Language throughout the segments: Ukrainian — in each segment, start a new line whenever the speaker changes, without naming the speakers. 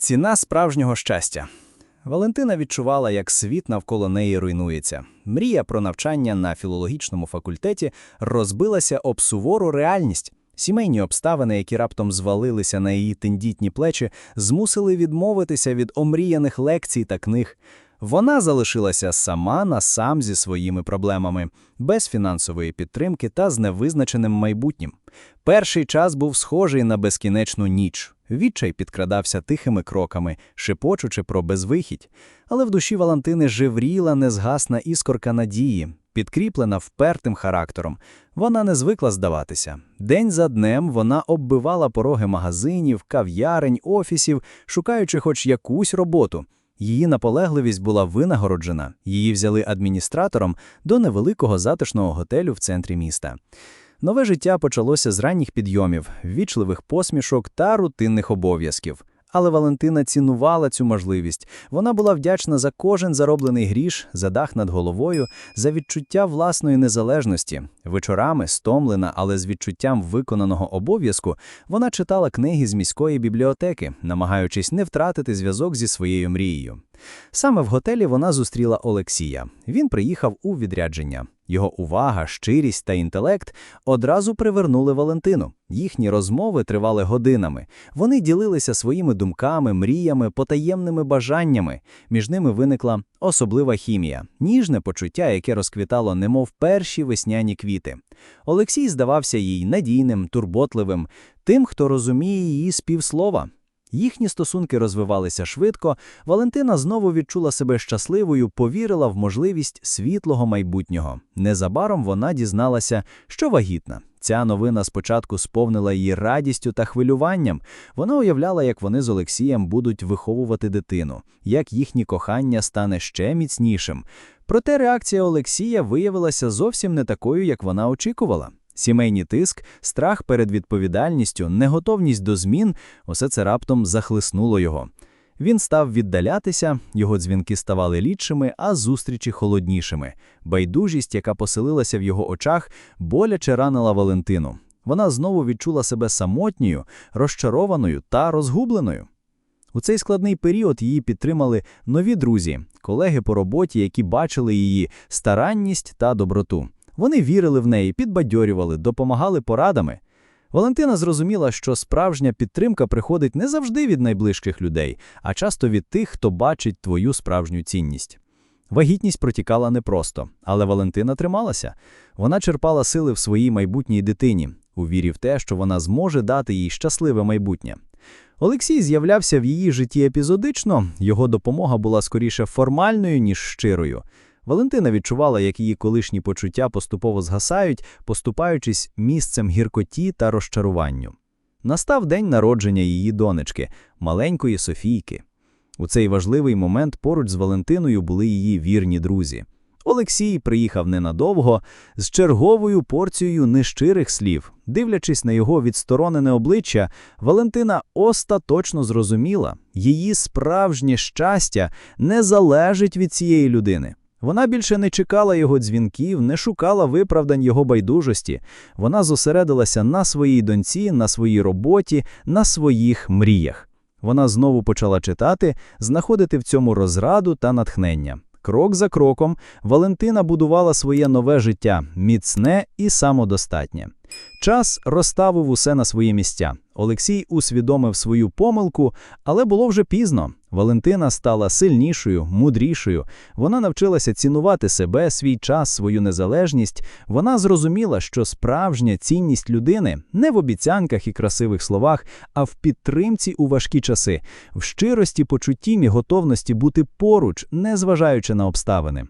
Ціна справжнього щастя. Валентина відчувала, як світ навколо неї руйнується. Мрія про навчання на філологічному факультеті розбилася об сувору реальність. Сімейні обставини, які раптом звалилися на її тендітні плечі, змусили відмовитися від омріяних лекцій та книг. Вона залишилася сама на сам зі своїми проблемами, без фінансової підтримки та з невизначеним майбутнім. Перший час був схожий на безкінечну ніч. Відчай підкрадався тихими кроками, шепочучи про безвихідь. Але в душі Валентини живріла незгасна іскорка надії, підкріплена впертим характером. Вона не звикла здаватися. День за днем вона оббивала пороги магазинів, кав'ярень, офісів, шукаючи хоч якусь роботу. Її наполегливість була винагороджена, її взяли адміністратором до невеликого затишного готелю в центрі міста. Нове життя почалося з ранніх підйомів, ввічливих посмішок та рутинних обов'язків. Але Валентина цінувала цю можливість. Вона була вдячна за кожен зароблений гріш, за дах над головою, за відчуття власної незалежності. Вечорами, стомлена, але з відчуттям виконаного обов'язку, вона читала книги з міської бібліотеки, намагаючись не втратити зв'язок зі своєю мрією. Саме в готелі вона зустріла Олексія. Він приїхав у відрядження. Його увага, щирість та інтелект одразу привернули Валентину. Їхні розмови тривали годинами. Вони ділилися своїми думками, мріями, потаємними бажаннями. Між ними виникла особлива хімія, ніжне почуття, яке розквітало, немов перші весняні квіти. Олексій здавався їй надійним, турботливим, тим, хто розуміє її співслова. Їхні стосунки розвивалися швидко. Валентина знову відчула себе щасливою, повірила в можливість світлого майбутнього. Незабаром вона дізналася, що вагітна. Ця новина спочатку сповнила її радістю та хвилюванням. Вона уявляла, як вони з Олексієм будуть виховувати дитину, як їхнє кохання стане ще міцнішим. Проте реакція Олексія виявилася зовсім не такою, як вона очікувала. Сімейний тиск, страх перед відповідальністю, неготовність до змін усе це раптом захлиснуло його. Він став віддалятися, його дзвінки ставали лідшими, а зустрічі холоднішими. Байдужість, яка поселилася в його очах, боляче ранила Валентину. Вона знову відчула себе самотньою, розчарованою та розгубленою. У цей складний період її підтримали нові друзі, колеги по роботі, які бачили її старанність та доброту. Вони вірили в неї, підбадьорювали, допомагали порадами. Валентина зрозуміла, що справжня підтримка приходить не завжди від найближчих людей, а часто від тих, хто бачить твою справжню цінність. Вагітність протікала непросто, але Валентина трималася. Вона черпала сили в своїй майбутній дитині, у вірі в те, що вона зможе дати їй щасливе майбутнє. Олексій з'являвся в її житті епізодично, його допомога була скоріше формальною, ніж щирою. Валентина відчувала, як її колишні почуття поступово згасають, поступаючись місцем гіркоті та розчаруванню. Настав день народження її донечки, маленької Софійки. У цей важливий момент поруч з Валентиною були її вірні друзі. Олексій приїхав ненадовго з черговою порцією нещирих слів. Дивлячись на його відсторонене обличчя, Валентина остаточно зрозуміла, її справжнє щастя не залежить від цієї людини. Вона більше не чекала його дзвінків, не шукала виправдань його байдужості. Вона зосередилася на своїй доньці, на своїй роботі, на своїх мріях. Вона знову почала читати, знаходити в цьому розраду та натхнення. Крок за кроком Валентина будувала своє нове життя, міцне і самодостатнє. Час розставив усе на свої місця. Олексій усвідомив свою помилку, але було вже пізно. Валентина стала сильнішою, мудрішою. Вона навчилася цінувати себе, свій час, свою незалежність. Вона зрозуміла, що справжня цінність людини не в обіцянках і красивих словах, а в підтримці у важкі часи, в щирості, почутті і готовності бути поруч, незважаючи на обставини.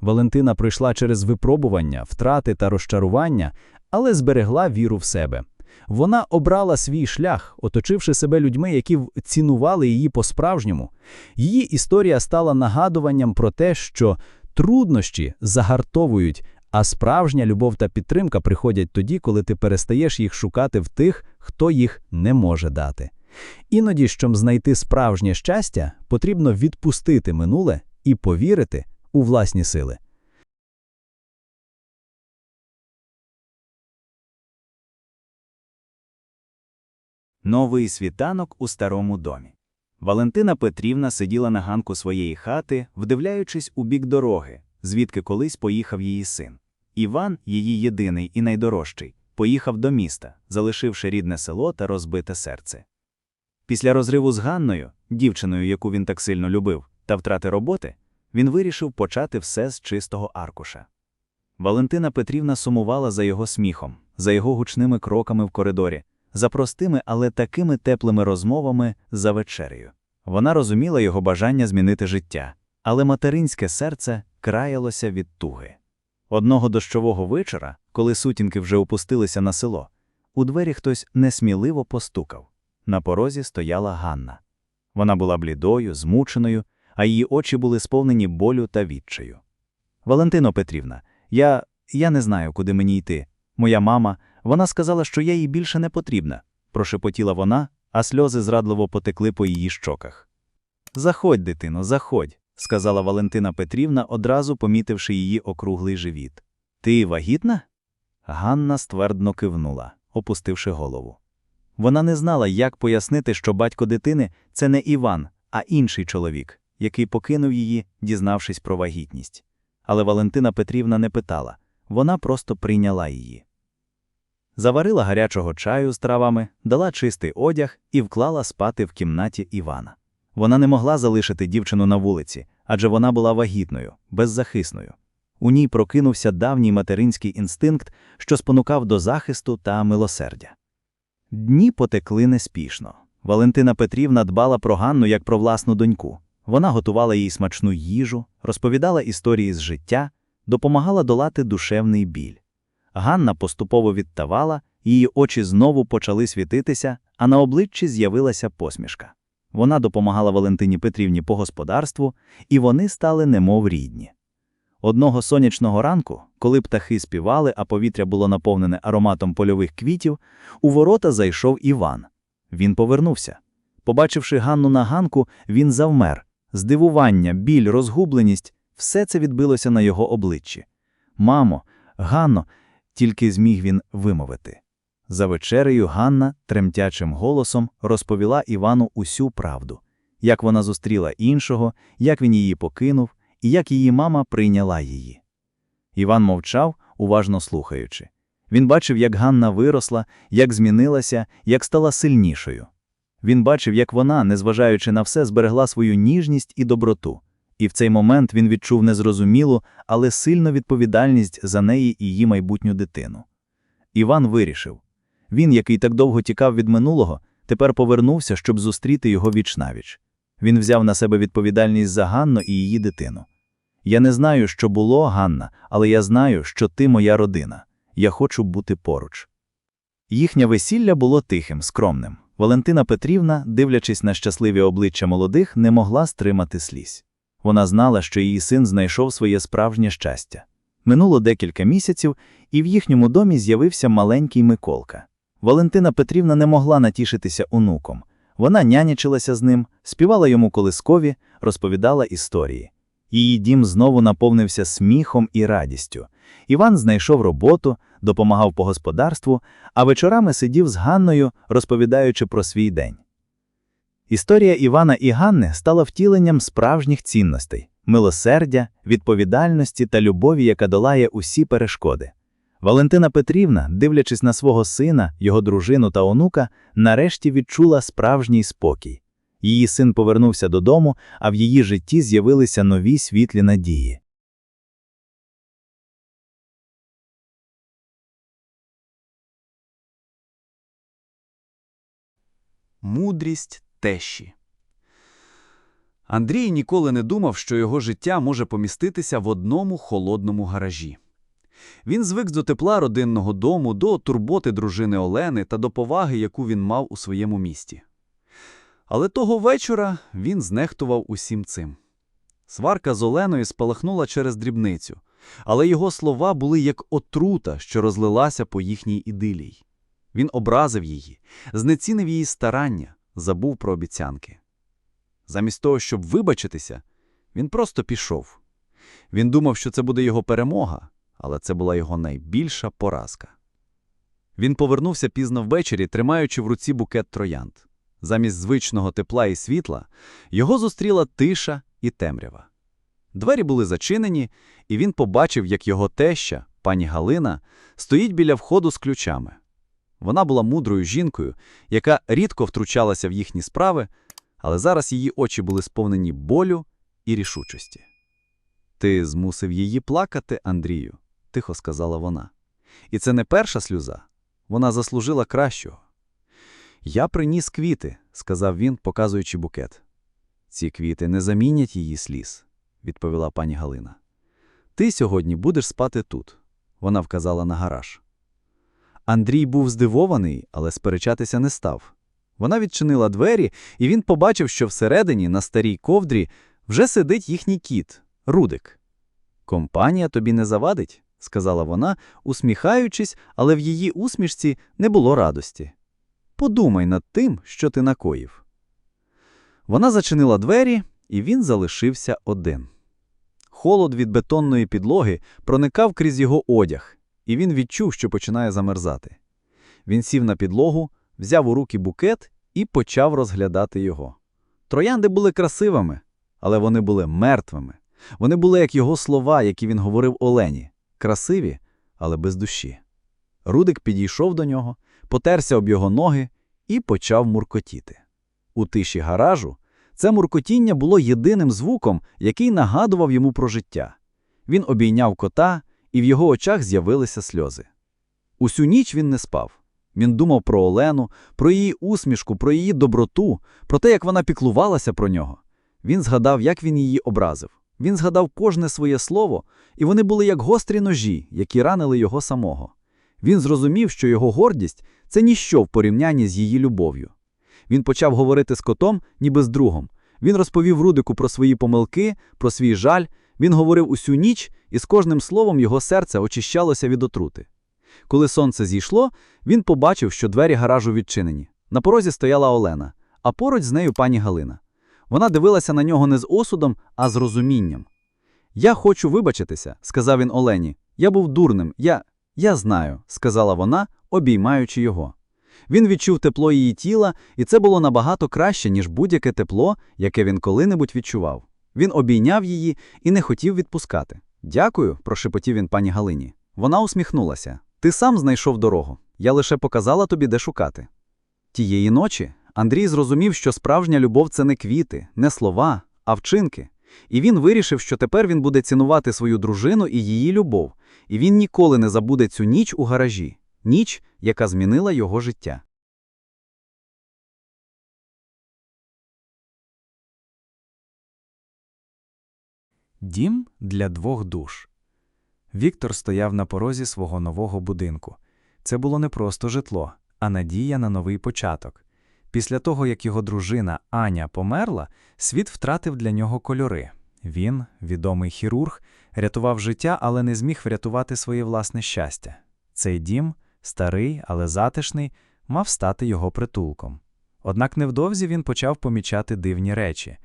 Валентина пройшла через випробування, втрати та розчарування, але зберегла віру в себе. Вона обрала свій шлях, оточивши себе людьми, які цінували її по-справжньому. Її історія стала нагадуванням про те, що труднощі загартовують, а справжня любов та підтримка приходять тоді, коли ти перестаєш їх шукати в тих, хто їх не може дати. Іноді, щоб знайти справжнє щастя, потрібно відпустити минуле і повірити у власні сили.
Новий світанок у старому домі. Валентина Петрівна сиділа на ганку своєї хати, вдивляючись у бік дороги, звідки колись поїхав її син. Іван, її єдиний і найдорожчий, поїхав до міста, залишивши рідне село та розбите серце. Після розриву з Ганною, дівчиною, яку він так сильно любив, та втрати роботи, він вирішив почати все з чистого аркуша. Валентина Петрівна сумувала за його сміхом, за його гучними кроками в коридорі, за простими, але такими теплими розмовами за вечерею. Вона розуміла його бажання змінити життя, але материнське серце краялося від туги. Одного дощового вечора, коли сутінки вже опустилися на село, у двері хтось несміливо постукав. На порозі стояла Ганна. Вона була блідою, змученою, а її очі були сповнені болю та відчаю. Валентино Петрівна, я. я не знаю, куди мені йти. Моя мама, вона сказала, що я їй більше не потрібна, прошепотіла вона, а сльози зрадливо потекли по її щоках. Заходь, дитино, заходь, сказала Валентина Петрівна, одразу помітивши її округлий живіт. Ти вагітна? Ганна ствердно кивнула, опустивши голову. Вона не знала, як пояснити, що батько дитини це не Іван, а інший чоловік, який покинув її, дізнавшись про вагітність. Але Валентина Петрівна не питала, вона просто прийняла її. Заварила гарячого чаю з травами, дала чистий одяг і вклала спати в кімнаті Івана. Вона не могла залишити дівчину на вулиці, адже вона була вагітною, беззахисною. У ній прокинувся давній материнський інстинкт, що спонукав до захисту та милосердя. Дні потекли неспішно. Валентина Петрівна дбала про Ганну як про власну доньку. Вона готувала їй смачну їжу, розповідала історії з життя, допомагала долати душевний біль. Ганна поступово відтавала, її очі знову почали світитися, а на обличчі з'явилася посмішка. Вона допомагала Валентині Петрівні по господарству, і вони стали немов рідні. Одного сонячного ранку, коли птахи співали, а повітря було наповнене ароматом польових квітів, у ворота зайшов Іван. Він повернувся. Побачивши Ганну на ганку, він завмер. Здивування, біль, розгубленість все це відбилося на його обличчі. Мамо, Ганно, тільки зміг він вимовити. За вечерею Ганна тремтячим голосом розповіла Івану усю правду, як вона зустріла іншого, як він її покинув і як її мама прийняла її. Іван мовчав, уважно слухаючи. Він бачив, як Ганна виросла, як змінилася, як стала сильнішою. Він бачив, як вона, незважаючи на все, зберегла свою ніжність і доброту. І в цей момент він відчув незрозумілу, але сильну відповідальність за неї і її майбутню дитину. Іван вирішив він, який так довго тікав від минулого, тепер повернувся, щоб зустріти його вічнавіч. Він взяв на себе відповідальність за Ганну і її дитину. Я не знаю, що було, Ганна, але я знаю, що ти моя родина. Я хочу бути поруч. Їхнє весілля було тихим, скромним. Валентина Петрівна, дивлячись на щасливі обличчя молодих, не могла стримати сліз. Вона знала, що її син знайшов своє справжнє щастя. Минуло декілька місяців, і в їхньому домі з'явився маленький Миколка. Валентина Петрівна не могла натішитися онуком. Вона нянячилася з ним, співала йому колискові, розповідала історії. Її дім знову наповнився сміхом і радістю. Іван знайшов роботу, допомагав по господарству, а вечорами сидів з Ганною, розповідаючи про свій день. Історія Івана і Ганни стала втіленням справжніх цінностей милосердя, відповідальності та любові, яка долає усі перешкоди. Валентина Петрівна, дивлячись на свого сина, його дружину та онука, нарешті відчула справжній спокій. Її син повернувся додому, а в її житті з'явилися нові світлі надії.
Мудрість тещі. Андрій ніколи не думав, що його життя може поміститися в одному холодному гаражі. Він звик до тепла родинного дому, до турботи дружини Олени та до поваги, яку він мав у своєму місті. Але того вечора він знехтував усім цим. Сварка з Оленою спалахнула через дрібницю, але його слова були як отрута, що розлилася по їхній ідилії. Він образив її, знецінив її старання, забув про обіцянки. Замість того, щоб вибачитися, він просто пішов. Він думав, що це буде його перемога, але це була його найбільша поразка. Він повернувся пізно ввечері, тримаючи в руці букет троянд. Замість звичного тепла і світла його зустріла тиша і темрява. Двері були зачинені, і він побачив, як його теща, пані Галина, стоїть біля входу з ключами. Вона була мудрою жінкою, яка рідко втручалася в їхні справи, але зараз її очі були сповнені болю і рішучості. Ти змусив її плакати, Андрію, тихо сказала вона. І це не перша сльоза. Вона заслужила кращого. Я приніс квіти, сказав він, показуючи букет. Ці квіти не замінять її сліз, відповіла пані Галина. Ти сьогодні будеш спати тут, вона вказала на гараж. Андрій був здивований, але сперечатися не став. Вона відчинила двері, і він побачив, що всередині, на старій ковдрі, вже сидить їхній кіт Рудик. Компанія тобі не завадить, сказала вона, усміхаючись, але в її усмішці не було радості. Подумай над тим, що ти накоїв. Вона зачинила двері, і він залишився один. Холод від бетонної підлоги проникав крізь його одяг, і він відчув, що починає замерзати. Він сів на підлогу, взяв у руки букет і почав розглядати його. Троянди були красивими, але вони були мертвими. Вони були як його слова, які він говорив Олені, красиві, але без душі. Рудик підійшов до нього, потерся об його ноги і почав муркотіти. У тиші гаражу це муркотіння було єдиним звуком, який нагадував йому про життя. Він обійняв кота, і в його очах з'явилися сльози. Усю ніч він не спав. Він думав про Олену, про її усмішку, про її доброту, про те, як вона піклувалася про нього. Він згадав, як він її образив. Він згадав кожне своє слово, і вони були як гострі ножі, які ранили його самого. Він зрозумів, що його гордість це ніщо в порівнянні з її любов'ю. Він почав говорити з котом, ніби з другом. Він розповів Рудику про свої помилки, про свій жаль. Він говорив усю ніч, і з кожним словом його серце очищалося від отрути. Коли сонце зійшло, він побачив, що двері гаражу відчинені. На порозі стояла Олена, а поруч з нею пані Галина. Вона дивилася на нього не з осудом, а з розумінням. Я хочу вибачитися, сказав він Олені. Я був дурним. Я. Я знаю, сказала вона, обіймаючи його. Він відчув тепло її тіла, і це було набагато краще, ніж будь-яке тепло, яке він коли-небудь відчував. Він обійняв її і не хотів відпускати. Дякую, прошепотів він пані Галині. Вона усміхнулася. Ти сам знайшов дорогу. Я лише показала тобі, де шукати. Тієї ночі Андрій зрозумів, що справжня любов це не квіти, не слова, а вчинки. І він вирішив, що тепер він буде цінувати свою дружину і її любов, і він ніколи не забуде цю ніч у гаражі, ніч, яка змінила його життя.
Дім для двох душ. Віктор стояв на порозі свого нового будинку. Це було не просто житло, а надія на новий початок. Після того, як його дружина Аня померла, світ втратив для нього кольори. Він, відомий хірург, рятував життя, але не зміг врятувати своє власне щастя. Цей дім, старий, але затишний, мав стати його притулком. Однак невдовзі він почав помічати дивні речі.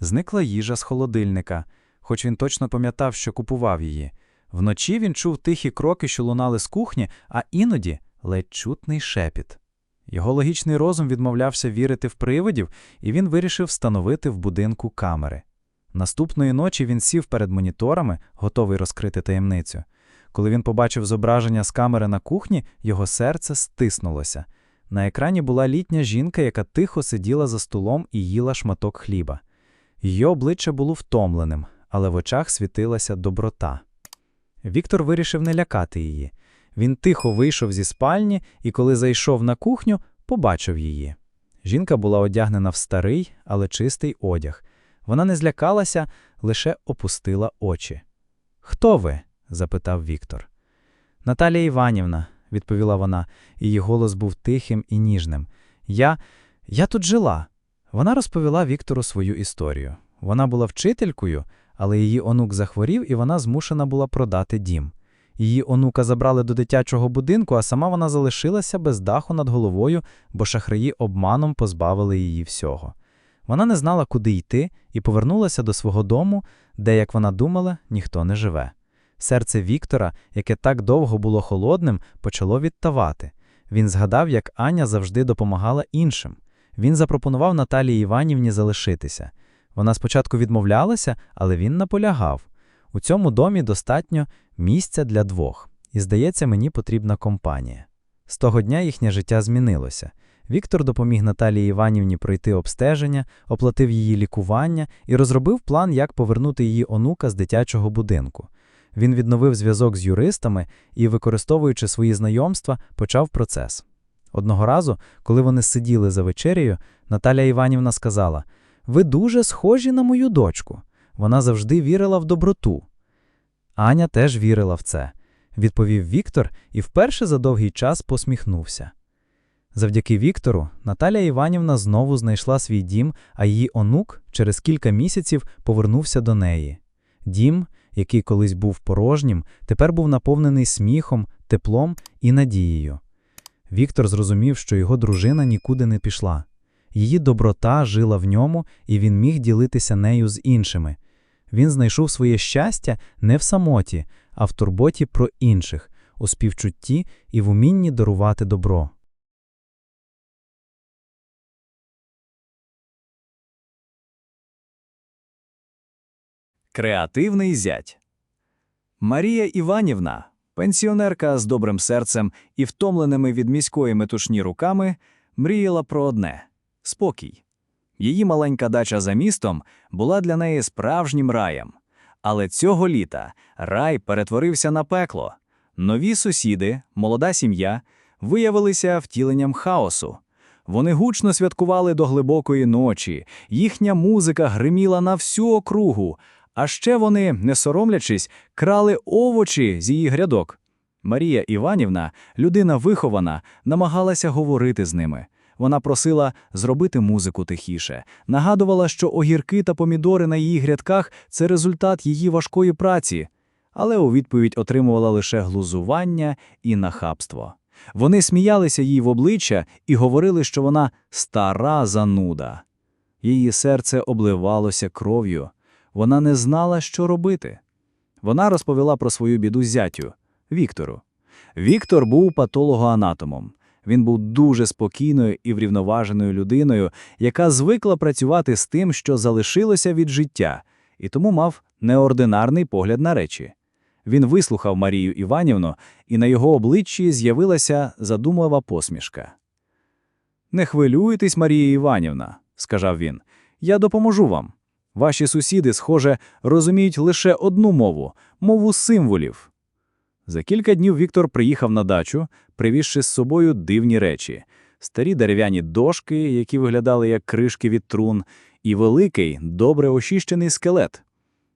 Зникла їжа з холодильника, хоч він точно пам'ятав, що купував її. Вночі він чув тихі кроки, що лунали з кухні, а іноді ледь чутний шепіт. Його логічний розум відмовлявся вірити в привидів, і він вирішив встановити в будинку камери. Наступної ночі він сів перед моніторами, готовий розкрити таємницю. Коли він побачив зображення з камери на кухні, його серце стиснулося. На екрані була літня жінка, яка тихо сиділа за столом і їла шматок хліба. Її обличчя було втомленим, але в очах світилася доброта. Віктор вирішив не лякати її. Він тихо вийшов зі спальні і, коли зайшов на кухню, побачив її. Жінка була одягнена в старий, але чистий одяг. Вона не злякалася, лише опустила очі. Хто ви? запитав Віктор. Наталія Іванівна, відповіла вона, її голос був тихим і ніжним. Я. я тут жила. Вона розповіла Віктору свою історію. Вона була вчителькою, але її онук захворів, і вона змушена була продати дім. Її онука забрали до дитячого будинку, а сама вона залишилася без даху над головою, бо шахраї обманом позбавили її всього. Вона не знала, куди йти, і повернулася до свого дому, де, як вона думала, ніхто не живе. Серце Віктора, яке так довго було холодним, почало відтавати. Він згадав, як Аня завжди допомагала іншим.
Він запропонував Наталії Іванівні залишитися. Вона спочатку відмовлялася, але він наполягав. У цьому домі достатньо місця для двох, і, здається, мені потрібна компанія. З того дня їхнє життя змінилося. Віктор допоміг Наталії Іванівні пройти обстеження, оплатив її лікування і розробив план, як повернути її онука з дитячого будинку. Він відновив зв'язок з юристами і, використовуючи свої знайомства, почав процес. Одного разу, коли вони сиділи за вечерею, Наталя Іванівна сказала: Ви дуже схожі на мою дочку. Вона завжди вірила в доброту. Аня теж вірила в це, відповів Віктор і вперше за довгий час посміхнувся. Завдяки Віктору Наталя Іванівна знову знайшла свій дім, а її онук через кілька місяців повернувся до неї. Дім, який колись був порожнім, тепер був наповнений сміхом, теплом і надією. Віктор зрозумів, що його дружина нікуди не пішла. Її доброта жила в ньому, і він міг ділитися нею з іншими. Він знайшов своє щастя не в самоті, а в турботі про інших, у співчутті і в умінні дарувати добро.
Креативний зять. Марія Іванівна, пенсіонерка з добрим серцем і втомленими від міської метушні руками, мріяла про одне спокій. Її маленька дача за містом була для неї справжнім раєм. Але цього літа рай перетворився на пекло. Нові сусіди, молода сім'я, виявилися втіленням хаосу. Вони гучно святкували до глибокої ночі, їхня музика гриміла на всю округу, а ще вони, не соромлячись, крали овочі з її грядок. Марія Іванівна, людина вихована, намагалася говорити з ними. Вона просила зробити музику тихіше, нагадувала, що огірки та помідори на її грядках це результат її важкої праці, але у відповідь отримувала лише глузування і нахабство. Вони сміялися їй в обличчя і говорили, що вона стара зануда. Її серце обливалося кров'ю. Вона не знала, що робити. Вона розповіла про свою біду зятю Віктору. Віктор був патологоанатомом. Він був дуже спокійною і врівноваженою людиною, яка звикла працювати з тим, що залишилося від життя, і тому мав неординарний погляд на речі. Він вислухав Марію Іванівну, і на його обличчі з'явилася задумлива посмішка. Не хвилюйтесь, Марія Іванівна, сказав він. Я допоможу вам. Ваші сусіди, схоже, розуміють лише одну мову мову символів. За кілька днів Віктор приїхав на дачу, привізши з собою дивні речі: старі дерев'яні дошки, які виглядали як кришки від трун, і великий, добре очищений скелет.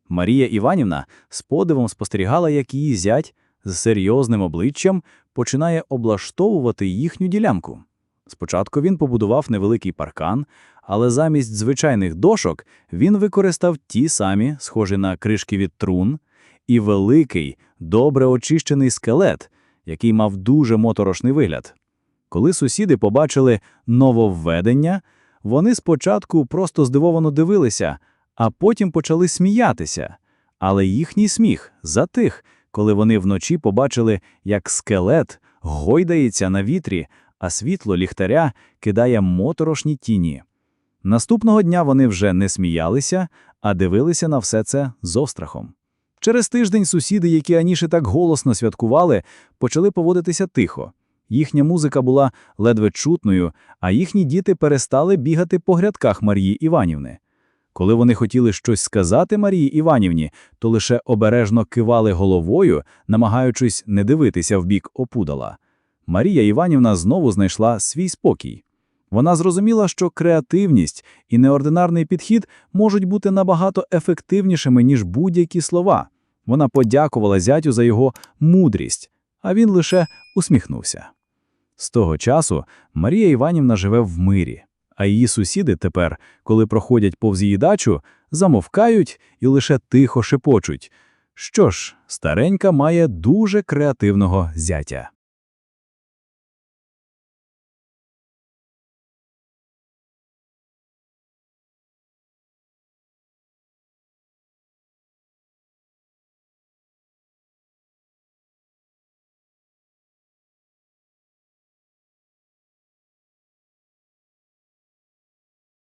Марія Іванівна з подивом спостерігала, як її зять з серйозним обличчям починає облаштовувати їхню ділянку. Спочатку він побудував невеликий паркан, але замість звичайних дошок він використав ті самі, схожі на кришки від трун, і великий, добре очищений скелет, який мав дуже моторошний вигляд. Коли сусіди побачили нововведення, вони спочатку просто здивовано дивилися, а потім почали сміятися. Але їхній сміх затих, коли вони вночі побачили, як скелет гойдається на вітрі, а світло ліхтаря кидає моторошні тіні. Наступного дня вони вже не сміялися, а дивилися на все це з острахом. Через тиждень сусіди, які раніше так голосно святкували, почали поводитися тихо. Їхня музика була ледве чутною, а їхні діти перестали бігати по грядках Марії Іванівни. Коли вони хотіли щось сказати Марії Іванівні, то лише обережно кивали головою, намагаючись не дивитися в бік опудала. Марія Іванівна знову знайшла свій спокій. Вона зрозуміла, що креативність і неординарний підхід можуть бути набагато ефективнішими, ніж будь-які слова. Вона подякувала зятю за його мудрість, а він лише усміхнувся. З того часу Марія Іванівна живе в мирі, а її сусіди тепер, коли проходять повз її дачу, замовкають і лише тихо шепочуть. Що ж, старенька має дуже креативного зятя.